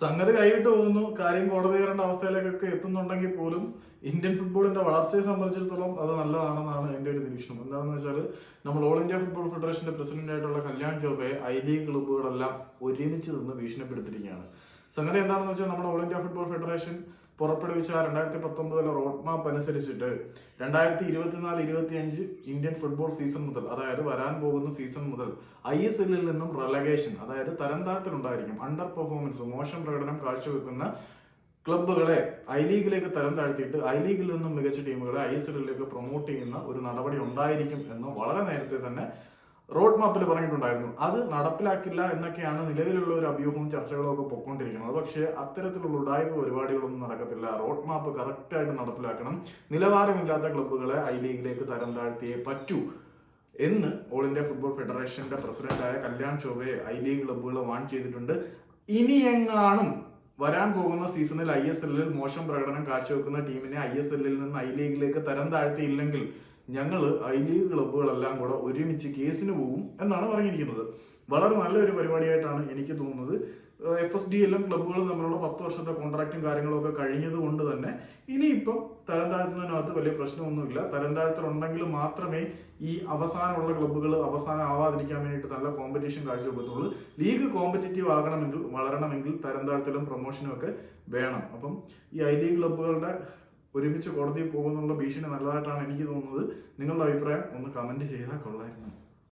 സംഗതി കൈവിട്ട് പോകുന്നു. കാര്യം കോടതി കയറേണ്ട അവസ്ഥയിലേക്കൊക്കെ എത്തുന്നുണ്ടെങ്കിൽ പോലും ഇന്ത്യൻ ഫുട്ബോളിന്റെ വളർച്ചയെ സംബന്ധിച്ചിടത്തോളം അത് നല്ലതാണെന്നാണ് എന്റെ ഒരു നിരീക്ഷണം. എന്താണെന്ന് വെച്ചാൽ നമ്മൾ ഓൾ ഇന്ത്യ ഫുട്ബോൾ ഫെഡറേഷന്റെ പ്രസിഡന്റ് ആയിട്ടുള്ള കല്യാൺ ചോബയെ ഐ ലീഗ് ക്ലബ്ബുകളെല്ലാം ഒരുമിച്ച് നിന്ന് ഭീഷണിപ്പെടുത്തിയിരിക്കുകയാണ്. സംഗതി എന്താണെന്ന് വെച്ചാൽ നമ്മുടെ ഓൾ ഇന്ത്യ ഫുട്ബോൾ ഫെഡറേഷൻ പുറപ്പെടുവിച്ച രണ്ടായിരത്തി പത്തൊമ്പതിലെ റോഡ് മാപ്പ് അനുസരിച്ചിട്ട് രണ്ടായിരത്തി ഇരുപത്തിനാല് ഇരുപത്തി അഞ്ച് ഇന്ത്യൻ ഫുട്ബോൾ സീസൺ മുതൽ അതായത് വരാൻ പോകുന്ന സീസൺ മുതൽ ഐ എസ് എല്ലിൽ നിന്നും റെലഗേഷൻ അതായത് തരംതാഴ്ത്തലുണ്ടായിരിക്കും. അണ്ടർ പെർഫോമൻസ് മോശം പ്രകടനം കാഴ്ചവെക്കുന്ന ക്ലബ്ബുകളെ ഐ ലീഗിലേക്ക് തരം താഴ്ത്തിയിട്ട് ഐ ലീഗിൽ നിന്നും മികച്ച ടീമുകളെ ഐ എസ് എല്ലിലേക്ക് പ്രൊമോട്ട് ചെയ്യുന്ന ഒരു നടപടി ഉണ്ടായിരിക്കും എന്ന് വളരെ നേരത്തെ തന്നെ റോഡ് മാപ്പിൽ പറഞ്ഞിട്ടുണ്ടായിരുന്നു. അത് നടപ്പിലാക്കില്ല എന്നൊക്കെയാണ് നിലവിലുള്ള ഒരു അഭ്യൂഹവും ചർച്ചകളും ഒക്കെ പൊക്കൊണ്ടിരിക്കുന്നത്. പക്ഷേ അത്തരത്തിലുള്ള ഉടായ്പ പരിപാടികളൊന്നും നടക്കത്തില്ല. റോഡ് മാപ്പ് കറക്റ്റായിട്ട് നടപ്പിലാക്കണം. നിലവാരമില്ലാത്ത ക്ലബ്ബുകളെ ഐ ലീഗിലേക്ക് തരം താഴ്ത്തിയേ പറ്റൂ എന്ന് ഓൾ ഇന്ത്യ ഫുട്ബോൾ ഫെഡറേഷന്റെ പ്രസിഡന്റായ കല്യാൺ ചോബയെ ഐ ലീഗ് ക്ലബ്ബുകൾ വാൺ ചെയ്തിട്ടുണ്ട്. ഇനിയെങ്ങാനും വരാൻ പോകുന്ന സീസണിൽ ഐ എസ് എല്ലിൽ മോശം പ്രകടനം കാഴ്ചവെക്കുന്ന ടീമിനെ ഐ എസ് എല്ലിൽ നിന്ന് ഐ ലീഗിലേക്ക് തരം താഴ്ത്തിയില്ലെങ്കിൽ ഞങ്ങൾ ഐ ലീഗ് ക്ലബ്ബുകളെല്ലാം കൂടെ ഒരുമിച്ച് കേസിന് പോകും എന്നാണ് പറഞ്ഞിരിക്കുന്നത്. വളരെ നല്ലൊരു പരിപാടിയായിട്ടാണ് എനിക്ക് തോന്നുന്നത്. എഫ് എസ് ഡി എല്ലാം ക്ലബ്ബുകളും തമ്മിലുള്ള പത്ത് വർഷത്തെ കോൺട്രാക്റ്റും കാര്യങ്ങളൊക്കെ കഴിഞ്ഞത് കൊണ്ട് തന്നെ ഇനിയിപ്പം തരം താഴ്ത്തുന്നതിനകത്ത് വലിയ പ്രശ്നമൊന്നുമില്ല. തരം താഴ്ത്തലുണ്ടെങ്കിൽ മാത്രമേ ഈ അവസാനമുള്ള ക്ലബ്ബുകൾ അവസാനം ആവാതിരിക്കാൻ വേണ്ടിയിട്ട് നല്ല കോമ്പറ്റീഷൻ കാഴ്ചവെക്കത്തുള്ളൂ. ലീഗ് കോമ്പറ്റീറ്റീവ് ആകണമെങ്കിൽ വളരണമെങ്കിൽ തരം താഴ്ത്തലും പ്രൊമോഷനും ഒക്കെ വേണം. അപ്പം ഈ ഐ ലീഗ് ക്ലബ്ബുകളുടെ ഒരുമിച്ച് കോടതിയിൽ പോകുമെന്നുള്ള ഭീഷണി നല്ലതായിട്ടാണ് എനിക്ക് തോന്നുന്നത്. നിങ്ങളുടെ അഭിപ്രായം ഒന്ന് കമന്റ് ചെയ്താൽ കൊള്ളായിരുന്നു.